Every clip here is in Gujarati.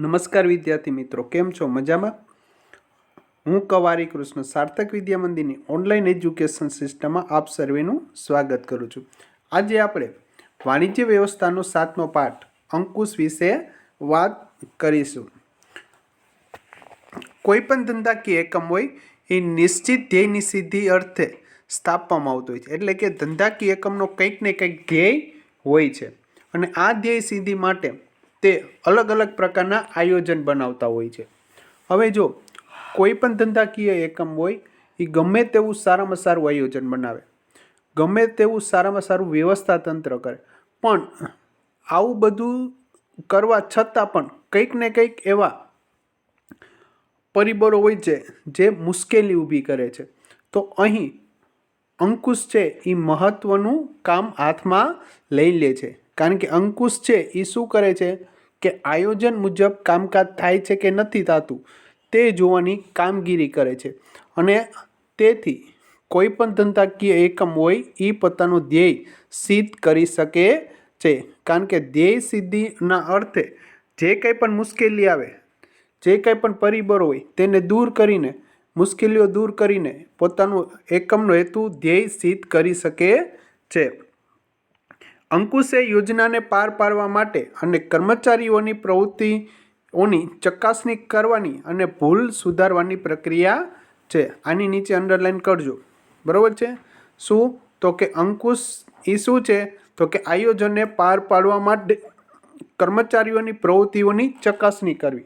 નમસ્કાર વિદ્યાર્થી મિત્રો, કેમ છો? મજામાં? હું કવારી કૃષ્ણ, સાર્થક વિદ્યા મંદિરની ઓનલાઈન એજ્યુકેશન સિસ્ટમમાં આપ સર્વેનું સ્વાગત કરું છું. આજે આપણે વાણિજ્ય વ્યવસ્થાનો સાતમો પાઠ અંકુશ વિશે વાત કરીશું. કોઈ પણ ધંધાકીય એકમ હોય, એ નિશ્ચિત ધ્યેયની સિદ્ધિ અર્થે સ્થાપવામાં આવતો હોય છે. એટલે કે ધંધાકીય એકમનો કંઈક ને કંઈક ધ્યેય હોય છે. અને આ ધ્યેય સિદ્ધિ માટે તે અલગ અલગ પ્રકારના આયોજન બનાવતા હોય છે. હવે જો કોઈ પણ ધંધાકીય એકમ હોય એ ગમે તેવું સારામાં સારું આયોજન બનાવે, ગમે તેવું સારામાં સારું વ્યવસ્થા તંત્ર કરે, પણ આવું બધું કરવા છતાં પણ કંઈક ને કંઈક એવા પરિબળો હોય છે, જે મુશ્કેલી ઊભી કરે છે. તો અહીં અંકુશ છે એ મહત્ત્વનું કામ હાથમાં લઈ લે છે. કારણ કે અંકુશ છે એ શું કરે છે? કે આયોજન મુજબ કામકાજ થાય છે કે નથી થતું, તે જોવાની કામગીરી કરે છે. અને તેથી કોઈ પણ ધંધાકીય એકમ હોય એ પોતાનું ધ્યેય સિદ્ધ કરી શકે છે. કારણ કે ધ્યેય સિદ્ધિના અર્થે જે કંઈ પણ મુશ્કેલી આવે, જે કંઈ પણ પરિબળો હોય, તેને દૂર કરીને, મુશ્કેલીઓ દૂર કરીને પોતાનું એકમનો હેતુ ધ્યેય સિદ્ધ કરી શકે છે. અંકુશે યોજનાને પાર પાડવા માટે અને કર્મચારીઓની પ્રવૃત્તિઓની ચકાસણી કરવાની અને ભૂલ સુધારવાની પ્રક્રિયા છે. આની નીચે અંડરલાઇન કરજો. બરાબર છે? શું? તો કે અંકુશ એ શું છે? તો કે આયોજનને પાર પાડવા માટે કર્મચારીઓની પ્રવૃત્તિઓની ચકાસણી કરવી.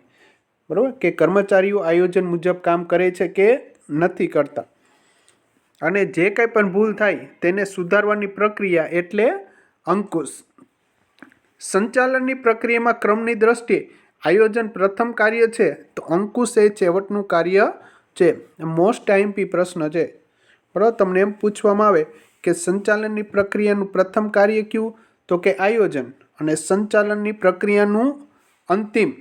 બરાબર? કે કર્મચારીઓ આયોજન મુજબ કામ કરે છે કે નથી કરતા. અને જે કંઈ પણ ભૂલ થાય તેને સુધારવાની પ્રક્રિયા એટલે અંકુશ. સંચાલનની પ્રક્રિયામાં ક્રમની દ્રષ્ટિએ આયોજન પ્રથમ કાર્ય છે, તો અંકુશ એ છેવટનું કાર્ય છે. મોસ્ટ ટાઈમપી પ્રશ્ન છે. બરાબર, તમને એમ પૂછવામાં આવે કે સંચાલનની પ્રક્રિયાનું પ્રથમ કાર્ય કયું? તો કે આયોજન. અને સંચાલનની પ્રક્રિયાનું અંતિમ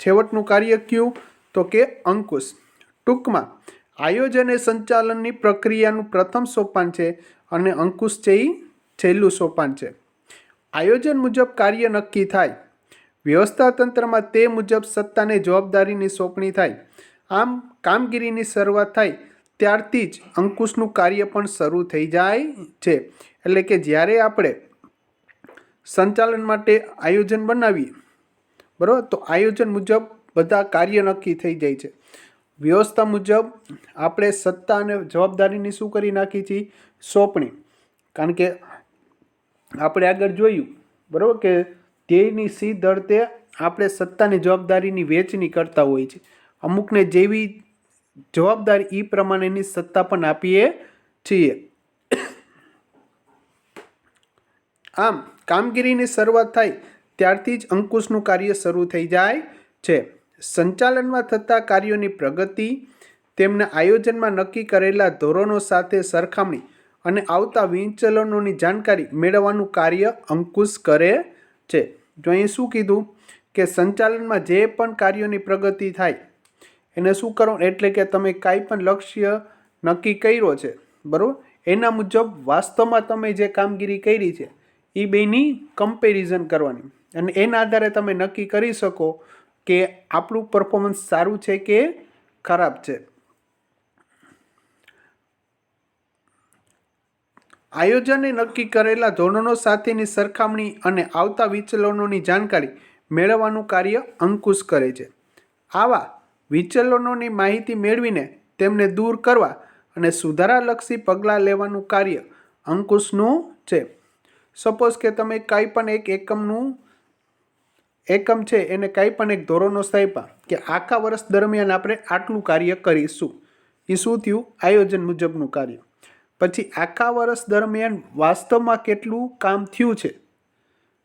છેવટનું કાર્ય કયું? તો કે અંકુશ. ટૂંકમાં, આયોજન એ સંચાલનની પ્રક્રિયાનું પ્રથમ સોપાન છે અને અંકુશ છે એ છેલ્લું સોપાન છે. આયોજન મુજબ કાર્ય નક્કી થાય. વ્યવસ્થા તંત્રમાં તે મુજબ સત્તાને જવાબદારીની સોંપણી થાય. આમ કામગીરીની શરૂઆત થાય ત્યારથી જ અંકુશનું કાર્ય પણ શરૂ થઈ જાય છે. એટલે કે જ્યારે આપણે સંચાલન માટે આયોજન બનાવીએ, બરાબર? તો આયોજન મુજબ બધા કાર્ય નક્કી થઈ જાય છે. વ્યવસ્થા મુજબ આપણે સત્તા અને જવાબદારીની શું કરી નાખી છીએ સોંપણી. કારણ કે આપણે આગળ જોયું, બરાબર, કે ધ્યેયની સીધ અર્થે આપણે સત્તાની જવાબદારીની વહેંચણી કરતા હોઈએ છીએ અમુકને જેવી જવાબદારી એ પ્રમાણેની સત્તા પણ આપીએ છીએ. આમ, કામગીરીની શરૂઆત થાય ત્યારથી જ અંકુશનું કાર્ય શરૂ થઈ જાય છે. સંચાલનમાં થતા કાર્યોની પ્રગતિ, તેમના આયોજનમાં નક્કી કરેલા ધોરણો સાથે સરખામણી અને આવતા વિચલનોની જાણકારી મેળવવાનું કાર્ય અંકુશ કરે છે. જો અહીં શું કીધું? કે સંચાલનમાં જે પણ કાર્યોની પ્રગતિ થાય, એને શું કરો? એટલે કે તમે કાંઈ પણ લક્ષ્ય નક્કી કર્યો છે, બરાબર? એના મુજબ વાસ્તવમાં તમે જે કામગીરી કરી છે એ બેની કમ્પેરિઝન કરવાની. અને એના આધારે તમે નક્કી કરી શકો કે આપણું પરફોર્મન્સ સારું છે કે ખરાબ છે. આયોજને નક્કી કરેલા ધોરણો સાથેની સરખામણી અને આવતા વિચલનોની જાણકારી મેળવવાનું કાર્ય અંકુશ કરે છે. આવા વિચલનોની માહિતી મેળવીને તેમને દૂર કરવા અને સુધારાલક્ષી પગલાં લેવાનું કાર્ય અંકુશનું છે. સપોઝ કે તમે કાંઈ પણ એક એકમનું એકમ છે, એને કાંઈ પણ એક ધોરણો સ્થાપ્યા કે આખા વર્ષ દરમિયાન આપણે આટલું કાર્ય કરીશું. એ શું થયું? આયોજન મુજબનું કાર્ય. પછી આખા વર્ષ દરમિયાન વાસ્તવમાં કેટલું કામ થયું છે?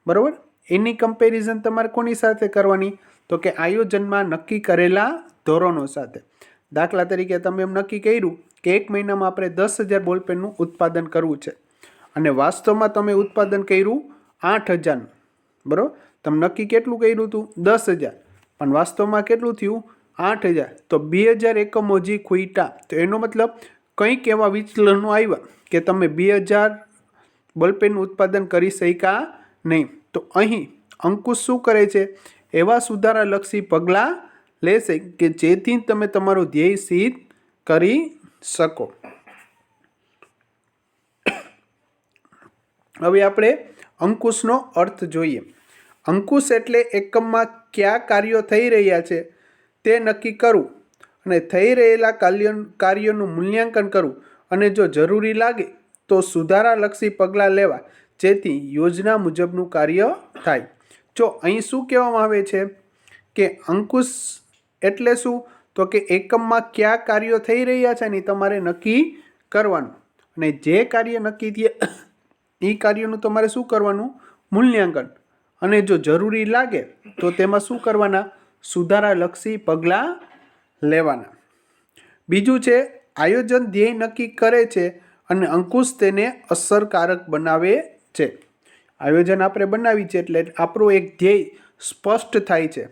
બરાબર? એની કમ્પેરિઝન તમારે કોની સાથે કરવાની? તો કે આયોજનમાં નક્કી કરેલા ધોરણો સાથે. દાખલા તરીકે તમે એમ નક્કી કર્યું કે એક મહિનામાં આપણે દસ હજાર બોલપેનનું ઉત્પાદન કરવું છે. અને વાસ્તવમાં તમે ઉત્પાદન કર્યું આઠ હજારનું બરાબર? તમે નક્કી કેટલું કર્યું હતું? દસ હજાર. પણ વાસ્તવમાં કેટલું થયું? આઠ હજાર. તો બે હજાર એકમો જી ખુઈટા તો એનો મતલબ કંઈક એવા વિચલનો આવ્યા કે તમે બે હજાર બલપેનનું ઉત્પાદન કરી શક્યા નહીં. તો અહીં અંકુશ શું કરે છે? એવા સુધારાલક્ષી પગલાં લેશે કે જેથી તમે તમારું ધ્યેય સિદ્ધ કરી શકો. હવે આપણે અંકુશનો અર્થ જોઈએ. અંકુશ એટલે એકમમાં કયા કાર્યો થઈ રહ્યા છે તે નક્કી કરવું અને થઈ રહેલા કાર્ય કાર્યોનું મૂલ્યાંકન કરવું અને જો જરૂરી લાગે તો સુધારાલક્ષી પગલાં લેવા, જેથી યોજના મુજબનું કાર્ય થાય. જો અહીં શું કહેવામાં આવે છે કે અંકુશ એટલે શું? તો કે એકમમાં કયા કાર્યો થઈ રહ્યા છે ને તમારે નક્કી કરવાનું. અને જે કાર્ય નક્કી થયા, એ કાર્યનું તમારે શું કરવાનું? મૂલ્યાંકન. અને જો જરૂરી લાગે તો તેમાં શું કરવાના? સુધારાલક્ષી પગલાં લેવાના. બીજું છે, આયોજન ધ્યેય નક્કી કરે છે અને અંકુશ તેને અસરકારક બનાવે છે. આયોજન આપણે બનાવી છે એટલે આપણું એક ધ્યેય સ્પષ્ટ થાય છે.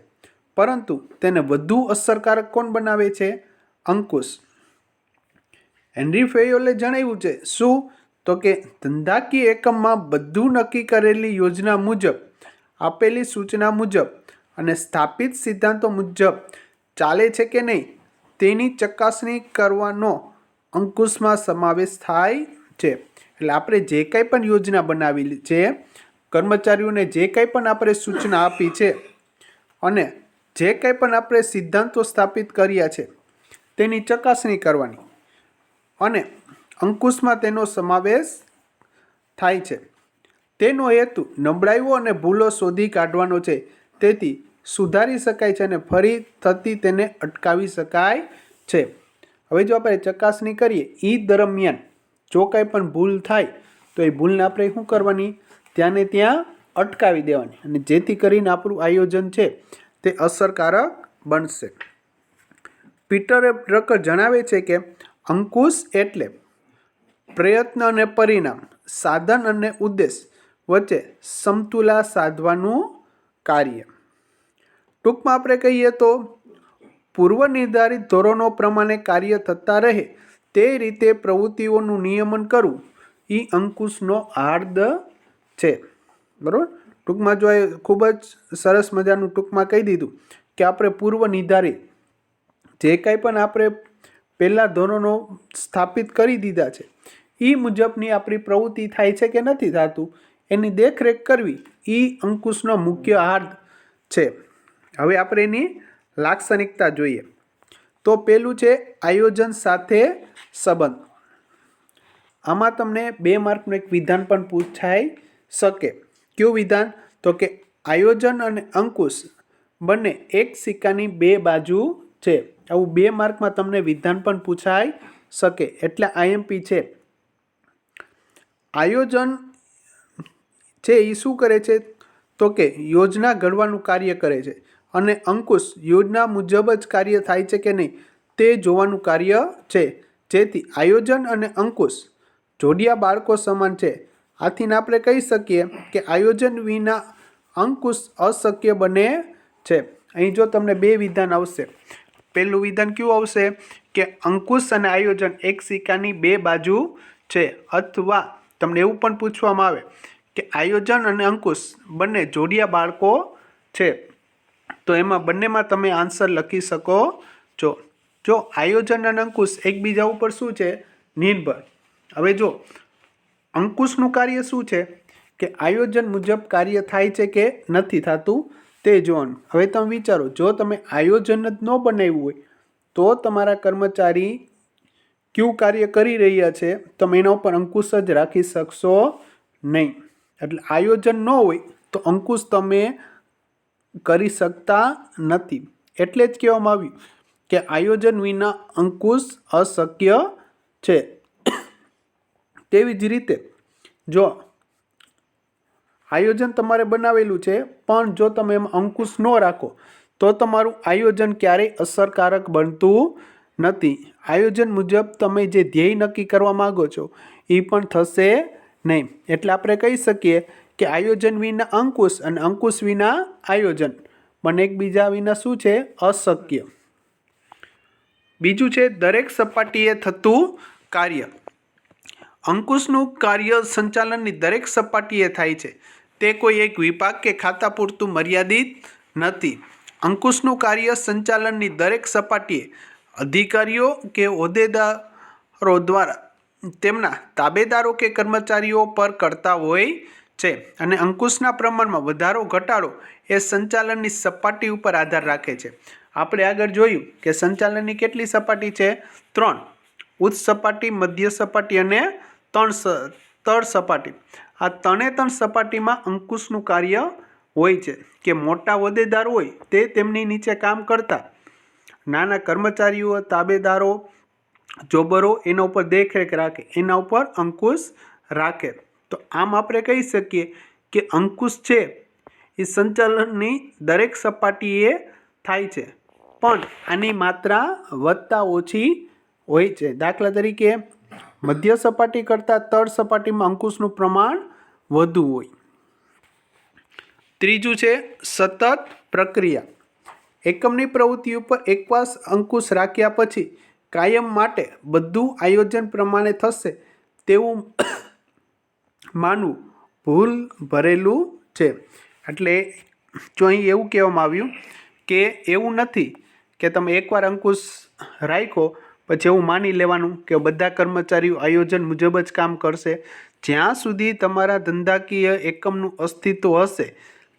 પરંતુ તેને વધુ અસરકારક કોણ બનાવે છે? અંકુશ. હેનરી ફેયોલે જણાવ્યું છે, શું? તો કે ધંધાકીય એકમમાં બધું નક્કી કરેલી યોજના મુજબ, આપેલી સૂચના મુજબ અને સ્થાપિત સિદ્ધાંતો મુજબ ચાલે છે કે નહીં, તેની ચકાસણી કરવાનો અંકુશમાં સમાવેશ થાય છે. એટલે આપણે જે કંઈ પણ યોજના બનાવી છે, કર્મચારીઓને જે કંઈ પણ આપણે સૂચના આપી છે અને જે કંઈ પણ આપણે સિદ્ધાંતો સ્થાપિત કર્યા છે, તેની ચકાસણી કરવાની અને અંકુશમાં તેનો સમાવેશ થાય છે. તેનો હેતુ નબળાઈઓ અને ભૂલો શોધી કાઢવાનો છે. તેથી સુધારી શકાય છે અને ફરી થતી તેને અટકાવી શકાય છે. હવે જો આપણે ચકાસણી કરીએ એ દરમિયાન જો કાંઈ પણ ભૂલ થાય, તો એ ભૂલને આપણે શું કરવાની? ત્યાંને ત્યાં અટકાવી દેવાની અને જેથી કરીને આપણું આયોજન છે તે અસરકારક બનશે. પીટર ડ્રકર જણાવે છે કે અંકુશ એટલે પ્રયત્ન અને પરિણામ, સાધન અને ઉદ્દેશ વચ્ચે સમતુલા સાધવાનું કાર્ય. ટૂંકમાં આપણે કહીએ તો પૂર્વ નિર્ધારિત ધોરણો પ્રમાણે કાર્ય થતા રહે તે રીતે પ્રવૃત્તિઓનું નિયમન કરવું એ અંકુશનો હાર્દ છે. બરાબર? ટૂંકમાં જો એ ખૂબ જ સરસ મજાનું ટૂંકમાં કહી દીધું કે આપણે પૂર્વ નિર્ધારિત જે કાંઈ પણ આપણે પહેલાં ધોરણો સ્થાપિત કરી દીધા છે એ મુજબની આપણી પ્રવૃત્તિ થાય છે કે નથી થતું એની દેખરેખ કરવી એ અંકુશનો મુખ્ય હાર્દ છે. હવે આપણે એની લાક્ષણિકતા જોઈએ. તો પેલું છે આયોજન સાથે સંબંધ. આમાં તમને બે માર્કનું એક વિધાન પણ પૂછાઈ શકે. કયું વિધાન? તો કે આયોજન અને અંકુશ બંને એક સિક્કાની બે બાજુ છે. આવું બે માર્કમાં તમને વિધાન પણ પૂછાઈ શકે. એટલે આઈએમપી છે. આયોજન છે એ શું કરે છે? તો કે યોજના ઘડવાનું કાર્ય કરે છે. અને અંકુશ યોજના મુજબ જ કાર્ય થાય છે કે નહીં તે જોવાનું કાર્ય છે. જેથી આયોજન અને અંકુશ જોડિયા બાળકો સમાન છે. આથીને આપણે કહી શકીએ કે આયોજન વિના અંકુશ અશક્ય બને છે. અહીં જો તમને બે વિધાન આવશે. પહેલું વિધાન કયું આવશે? કે અંકુશ અને આયોજન એક સિક્કાની બે બાજુ છે. અથવા તમને એવું પણ પૂછવામાં આવે કે આયોજન અને અંકુશ બંને જોડિયા બાળકો છે. તો એમાં બંનેમાં તમે આન્સર લખી શકો. છો જો આયોજન અને અંકુશ એકબીજા ઉપર શું છે? નિર્ભર. હવે જો, અંકુશનું કાર્ય શું છે? કે આયોજન મુજબ કાર્ય થાય છે કે નથી થતું તે જોવાનું. હવે તમે વિચારો, જો તમે આયોજન જ ન બનાવ્યું હોય, તો તમારા કર્મચારી કયું કાર્ય કરી રહ્યા છે, તમે એના ઉપર અંકુશ જ રાખી શકશો નહીં. એટલે આયોજન ન હોય, તો અંકુશ તમે કરી શકતા નથી. એટલે જ કહેવામાં આવ્યું કે આયોજન વિના અંકુશ અશક્ય છે. તેવી જ રીતે જો આયોજન તમારે બનાવેલું છે, પણ જો તમે એમાં અંકુશ ન રાખો, તો તમારું આયોજન ક્યારેય અસરકારક બનતું નથી. આયોજન મુજબ તમે જે ધ્યેય નક્કી કરવા માગો છો એ પણ થશે નહીં. એટલે આપણે કહી શકીએ કે આયોજન વિના અંકુશ અને અંકુશ વિના આયોજન. બંને એકબીજા વિના શું છે? અશક્ય. બીજું છે, દરેક સપાટીએ થતું કાર્ય. અંકુશનું કાર્ય સંચાલનની દરેક સપાટીએ થાય છે. તે કોઈ એક વિભાગ કે ખાતા પૂરતું મર્યાદિત નથી. અંકુશનું કાર્ય સંચાલનની દરેક સપાટીએ અધિકારીઓ કે હોદ્દેદારો દ્વારા તેમના તાબેદારો કે કર્મચારીઓ પર કરતા હોય છે અને અંકુશના પ્રમાણમાં વધારો, ઘટાડો એ સંચાલનની સપાટી ઉપર આધાર રાખે છે. આપણે આગળ જોયું કે સંચાલનની કેટલી સપાટી છે? ત્રણ. ઉચ્ચ સપાટી, મધ્ય સપાટી અને ત્રણ તળ સપાટી. આ ત્રણે ત્રણ સપાટીમાં અંકુશનું કાર્ય હોય છે કે મોટા હોદ્દેદાર હોય તે તેમની નીચે કામ કરતા. નાના કર્મચારીઓ, તાબેદારો, જોબરો એના ઉપર દેખરેખ રાખે, એના ઉપર અંકુશ રાખે. તો આમ આપણે કહી શકીએ કે અંકુશ છે એ સંચાલનની દરેક સપાટીએ થાય છે. પણ આની માત્રા વધતા ઓછી હોય છે. દાખલા તરીકે મધ્ય સપાટી કરતાં તળ સપાટીમાં અંકુશનું પ્રમાણ વધુ હોય. ત્રીજું છે સતત પ્રક્રિયા. એકમની પ્રવૃત્તિ ઉપર એકવાસ અંકુશ રાખ્યા પછી કાયમ માટે બધું આયોજન પ્રમાણે થશે તેવું માનવું ભૂલ ભરેલું છે. એટલે જો અહીં એવું કહેવામાં આવ્યું કે એવું નથી કે તમે એકવાર અંકુશ રાખ્યો, પછી એવું માની લેવાનું કે બધા કર્મચારીઓ આયોજન મુજબ જ કામ કરશે. જ્યાં સુધી તમારા ધંધાકીય એકમનું અસ્તિત્વ હશે,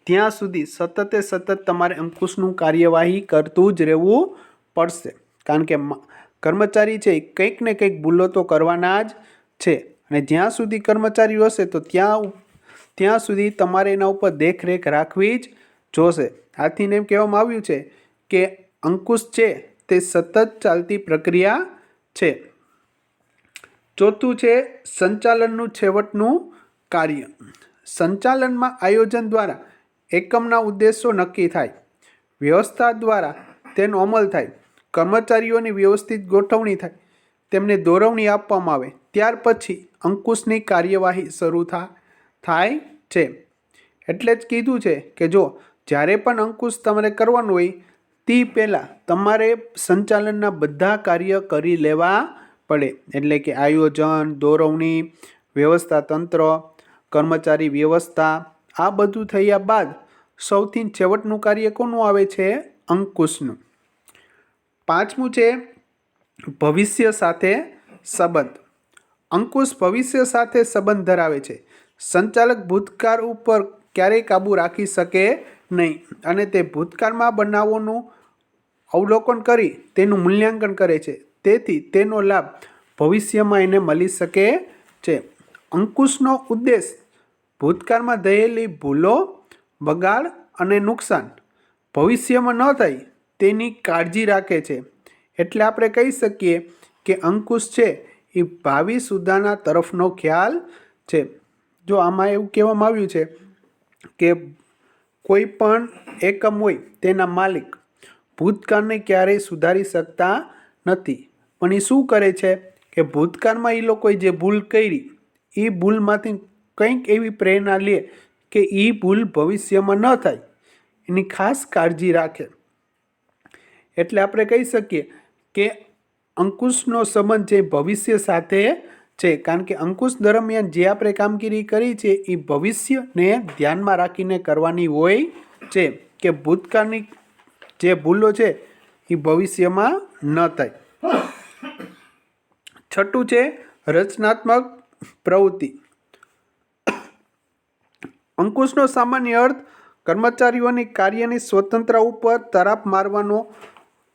ત્યાં સુધી સતતે સતત તમારે અંકુશનું કાર્યવાહી કરતું જ રહેવું પડશે. કારણ કે કર્મચારી છે કંઈક ને કંઈક ભૂલો તો કરવાના જ છે. અને જ્યાં સુધી કર્મચારીઓ હશે તો ત્યાં ત્યાં સુધી તમારે એના ઉપર દેખરેખ રાખવી જ જોશે. આથી એમ કહેવામાં આવ્યું છે કે અંકુશ છે તે સતત ચાલતી પ્રક્રિયા છે. ચોથું છે સંચાલનનું છેવટનું કાર્ય. સંચાલનમાં આયોજન દ્વારા એકમના ઉદ્દેશો નક્કી થાય. વ્યવસ્થા દ્વારા તેનો અમલ થાય. કર્મચારીઓની વ્યવસ્થિત ગોઠવણી થાય. તેમને દોરવણી આપવામાં આવે. ત્યાર પછી અંકુશની કાર્યવાહી શરૂ થાય છે. એટલે જ કીધું છે કે જો જ્યારે પણ અંકુશ તમારે કરવાનું હોય, તે પહેલાં તમારે સંચાલનના બધા કાર્ય કરી લેવા પડે. એટલે કે આયોજન, દોરવણી, વ્યવસ્થા તંત્ર, કર્મચારી વ્યવસ્થા, આ બધું થયા બાદ સૌથી છેવટનું કાર્ય કોનું આવે છે? અંકુશનું. પાંચમું છે ભવિષ્ય સાથે સંબંધ. અંકુશ ભવિષ્ય સાથે સંબંધ ધરાવે છે. સંચાલક ભૂતકાળ ઉપર ક્યારેય કાબૂ રાખી શકે નહીં અને તે ભૂતકાળમાં બનાવોનું અવલોકન કરી તેનું મૂલ્યાંકન કરે છે. તેથી તેનો લાભ ભવિષ્યમાં એને મળી શકે છે. અંકુશનો ઉદ્દેશ ભૂતકાળમાં થયેલી ભૂલો, બગાડ અને નુકસાન ભવિષ્યમાં ન થાય તેની કાળજી રાખે છે. એટલે આપણે કહી શકીએ કે અંકુશ છે એ ભાવિ સુધાના તરફનો ખ્યાલ છે. જો આમાં એવું કહેવામાં આવ્યું છે કે કોઈ પણ એકમ હોય તેના માલિક ભૂતકાળને ક્યારેય સુધારી શકતા નથી. પણ એ શું કરે છે કે ભૂતકાળમાં એ લોકોએ જે ભૂલ કરી, એ ભૂલમાંથી કંઈક એવી પ્રેરણા લે કે એ ભૂલ ભવિષ્યમાં ન થાય. એની ખાસ કાળજી રાખે. એટલે આપણે કહી શકીએ કે અંકુશનો સંબંધ છે ભવિષ્ય સાથે છે, કારણ કે અંકુશ દરમિયાન જે આપણે કામગીરી કરી છે, એ ભવિષ્યને ધ્યાનમાં રાખીને કરવાની હોય છે કે ભૂતકાળની જે ભૂલો છે, એ ભવિષ્યમાં ન થાય. છઠ્ઠું છે રચનાત્મક પ્રવૃત્તિ. અંકુશનો સામાન્ય અર્થ કર્મચારીઓની કાર્યની સ્વતંત્ર ઉપર તરાપ મારવાનો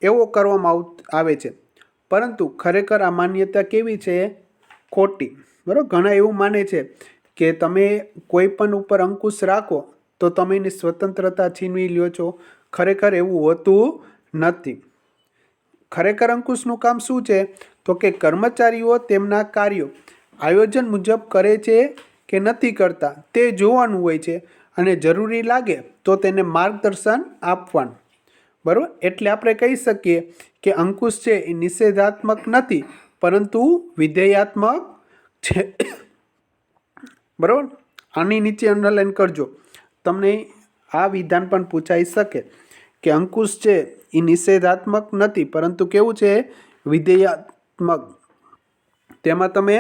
એવો કરવામાં આવે છે. પરંતુ ખરેખર આ માન્યતા કેવી છે? ખોટી. બરાબર? ઘણા એવું માને છે કે તમે કોઈ પણ ઉપર અંકુશ રાખો તો તમે એની સ્વતંત્રતા છીનવી લ્યો છો. ખરેખર એવું હોતું નથી. ખરેખર અંકુશનું કામ શું છે? તો કે કર્મચારીઓ તેમના કાર્યો આયોજન મુજબ કરે છે કે નથી કરતા તે જોવાનું હોય છે અને જરૂરી લાગે તો તેને માર્ગદર્શન આપવાનું. બરાબર? એટલે આપણે કહી શકીએ કે અંકુશ છે એ નિષેધાત્મક નથી, પરંતુ વિધેયાત્મક છે. બરાબર? આની નીચે અંડરલાઈન કરજો. તમને આ વિધાન પણ પૂછાઈ શકે કે અંકુશ છે એ નિષેધાત્મક નથી, પરંતુ કેવું છે? વિધેયાત્મક. તેમાં તમે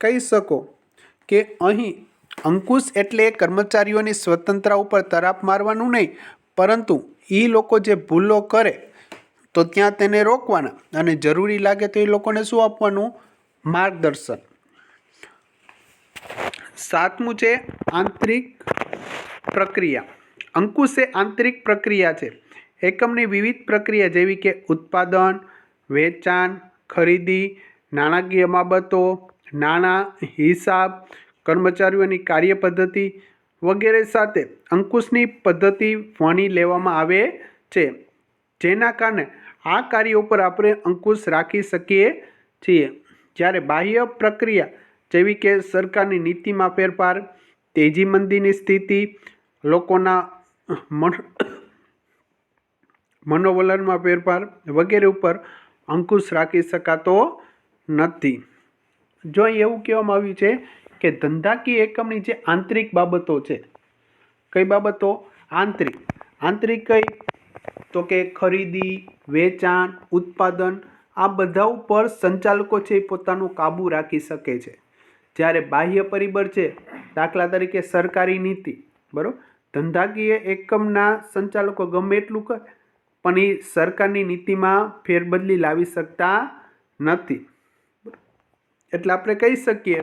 કહી શકો કે અહીં અંકુશ એટલે કર્મચારીઓની સ્વતંત્રતા ઉપર તરાપ મારવાનું નહીં પરંતુ એ લોકો જે ભૂલો કરે, તો ત્યાં તેને રોકવાના. અને જરૂરી લાગે તો એ લોકોને શું આપવાનું? માર્ગદર્શન. સાતમું છે આંતરિક પ્રક્રિયા. અંકુશ એ આંતરિક પ્રક્રિયા છે. એકમની વિવિધ પ્રક્રિયા જેવી કે ઉત્પાદન, વેચાણ, ખરીદી, નાણાકીય બાબતો, નાણાં, હિસાબ, કર્મચારીઓની કાર્ય પદ્ધતિ વગેરે સાથે અંકુશની પદ્ધતિ વણી લેવામાં આવે છે. જેના કારણે આ કાર્યો પર આપણે અંકુશ રાખી શકીએ છીએ. જ્યારે બાહ્ય પ્રક્રિયા જેવી કે સરકારની નીતિમાં ફેરફાર, તેજી મંદીની સ્થિતિ, લોકોના મનોવલનમાં ફેરફાર વગેરે ઉપર અંકુશ રાખી શકાતો નથી. જો એવું કહેવામાં આવ્યું છે કે ધંધાકીય એકમની જે આંતરિક બાબતો છે, કઈ બાબતો? આંતરિક. આંતરિક કઈ? તો કે ખરીદી, વેચાણ, ઉત્પાદન, આ બધા ઉપર સંચાલકો છે એ પોતાનું કાબૂ રાખી શકે છે. જ્યારે બાહ્ય પરિબળ છે, દાખલા તરીકે સરકારી નીતિ, બરાબર? ધંધાકીય એકમના સંચાલકો ગમે એટલું કરે, પણ એ સરકારની નીતિમાં ફેરબદલી લાવી શકતા નથી. એટલે આપણે કહી શકીએ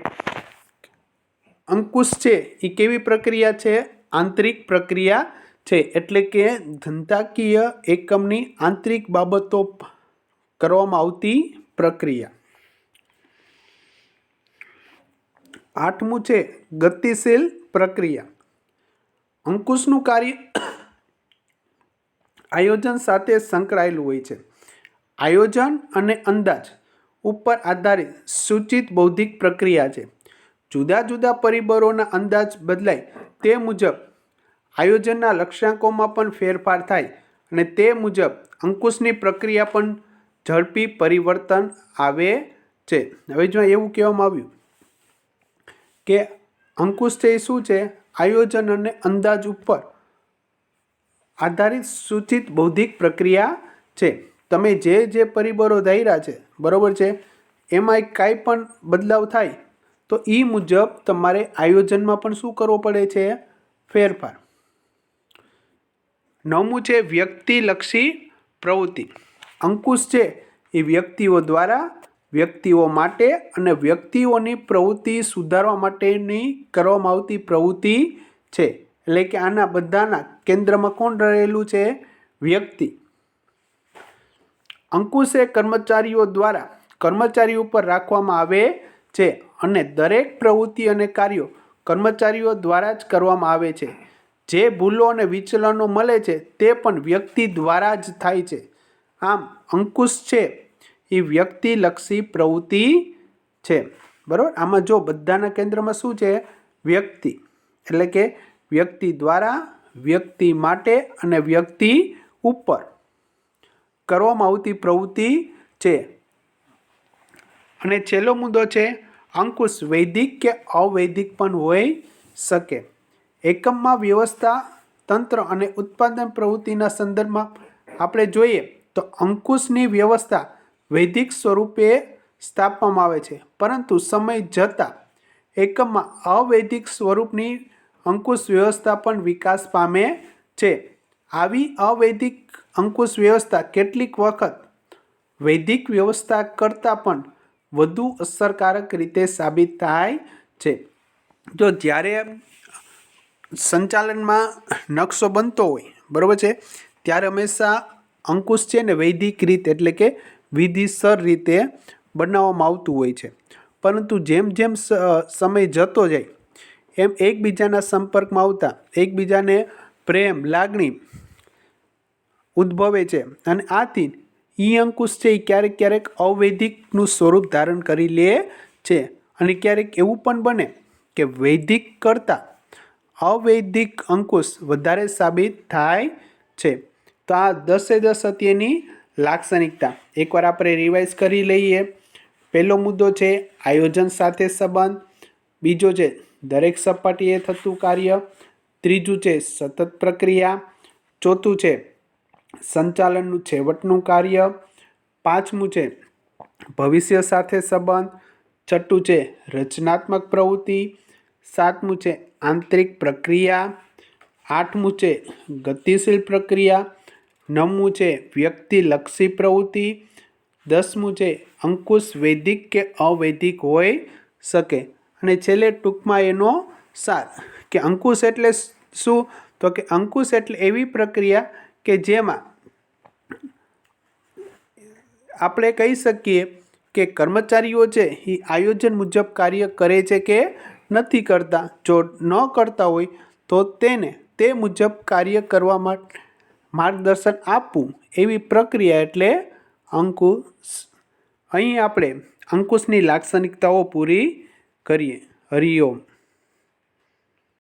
અંકુશ છે એ કેવી પ્રક્રિયા છે? આંતરિક પ્રક્રિયા છે, એટલે કે ધંધાકીય એકમની આંતરિક બાબતો કરવામાં આવતી પ્રક્રિયા. આઠમું છે, ગતિશીલ પ્રક્રિયા. અંકુશનું કાર્ય આયોજન સાથે સંકળાયેલું હોય છે. આયોજન અને અંદાજ ઉપર આધારિત સૂચિત બૌદ્ધિક પ્રક્રિયા છે. જુદા જુદા પરિબળોના અંદાજ બદલાય તે મુજબ આયોજનના લક્ષ્યાંકોમાં પણ ફેરફાર થાય અને તે મુજબ અંકુશની પ્રક્રિયા પણ ઝડપી પરિવર્તન આવે છે. હવે જો એવું કહેવામાં આવ્યું કે અંકુશ છે એ શું છે? આયોજન અને અંદાજ ઉપર આધારિત સૂચિત બૌદ્ધિક પ્રક્રિયા છે. તમે જે જે પરિબળો ધાર્યા છે, બરાબર છે એમાં કાંઈ પણ બદલાવ થાય તો એ મુજબ તમારે આયોજનમાં પણ શું કરવો પડે છે? ફેરફાર. નવમું છે વ્યક્તિલક્ષી પ્રવૃત્તિ. અંકુશ છે એ વ્યક્તિઓ દ્વારા વ્યક્તિઓ માટે અને વ્યક્તિઓની પ્રવૃત્તિ સુધારવા માટેની કરવામાં આવતી પ્રવૃત્તિ છે. એટલે કે આના બધાના કેન્દ્રમાં કોણ રહેલું છે? વ્યક્તિ. અંકુશ એ કર્મચારીઓ દ્વારા કર્મચારીઓ ઉપર રાખવામાં આવે છે અને દરેક પ્રવૃત્તિ અને કાર્યો કર્મચારીઓ દ્વારા જ કરવામાં આવે છે. જે ભૂલો અને વિચલનો મળે છે તે પણ વ્યક્તિ દ્વારા જ થાય છે. આમ અંકુશ છે એ વ્યક્તિલક્ષી પ્રવૃત્તિ છે. બરાબર? આમાં જો બધાના કેન્દ્રમાં શું છે? વ્યક્તિ. એટલે કે વ્યક્તિ દ્વારા વ્યક્તિ માટે અને વ્યક્તિ ઉપર કરવામાં આવતી પ્રવૃત્તિ છે. અને છેલ્લો મુદ્દો છે અંકુશ વૈદિક કે અવૈદિક પણ હોઈ શકે. એકમમાં વ્યવસ્થા, તંત્ર અને ઉત્પાદન પ્રવૃત્તિના સંદર્ભમાં આપણે જોઈએ તો અંકુશની વ્યવસ્થા વૈદિક સ્વરૂપે સ્થાપવામાં આવે છે. પરંતુ સમય જતાં એકમમાં અવૈદિક સ્વરૂપની અંકુશ વ્યવસ્થા પણ વિકાસ પામે છે. આવી અવૈદિક અંકુશ વ્યવસ્થા કેટલીક વખત વૈદિક વ્યવસ્થા કરતાં પણ વધુ અસરકારક રીતે સાબિત થાય છે. જો જ્યારે સંચાલનમાં નકશો બનતો હોય, બરાબર છે? ત્યારે હંમેશા અંકુશ છે ને વૈદિક રીત એટલે કે વિધિસર રીતે બનાવવામાં આવતું હોય છે. પરંતુ જેમ જેમ સમય જતો જાય, એમ એકબીજાના સંપર્કમાં આવતા, એકબીજાને પ્રેમ, લાગણી ઉદ્ભવે છે. અને આથી ઈ અંકુશ છે એ ક્યારેક ક્યારેક અવૈદિકનું સ્વરૂપ ધારણ કરી લે છે. અને ક્યારેક એવું પણ બને કે વૈદિક કરતાં અવૈદિક અંકુશ વધારે સાબિત થાય છે. તો આ દસે દસ અત્યારની લાક્ષણિકતા. એકવાર આપણે રિવાઇઝ કરી લઈએ. પહેલો મુદ્દો છે આયોજન સાથે સંબંધ. બીજો છે દરેક સપાટીએ થતું કાર્ય. ત્રીજું છે સતત પ્રક્રિયા. ચોથું છે સંચાલનનું છેવટનું કાર્ય પાંચમું છે, ભવિષ્ય સાથે સંબંધ. છઠ્ઠું છે, રચનાત્મક પ્રવૃત્તિ. સાતમું છે, આંતરિક પ્રક્રિયા. આઠમું છે, ગતિશીલ પ્રક્રિયા. નવમું છે, વ્યક્તિલક્ષી પ્રવૃત્તિ. દસમું છે, અંકુશ વૈદિક કે અવૈદિક હોઈ શકે. અને છેલ્લે ટૂંકમાં એનો સાર, કે અંકુશ એટલે શું? તો કે અંકુશ એટલે એવી પ્રક્રિયા કે જેમાં આપણે કહી શકીએ કે કર્મચારીઓ છે, એ આયોજન મુજબ કાર્ય કરે છે કે નથી કરતા. જો ન કરતા હોય, તો તેને તે મુજબ કાર્ય કરવા માટે માર્ગદર્શન આપવું એવી પ્રક્રિયા એટલે અંકુશ. અહીં આપણે અંકુશની લાક્ષણિકતાઓ પૂરી કરીએ. હરિઓમ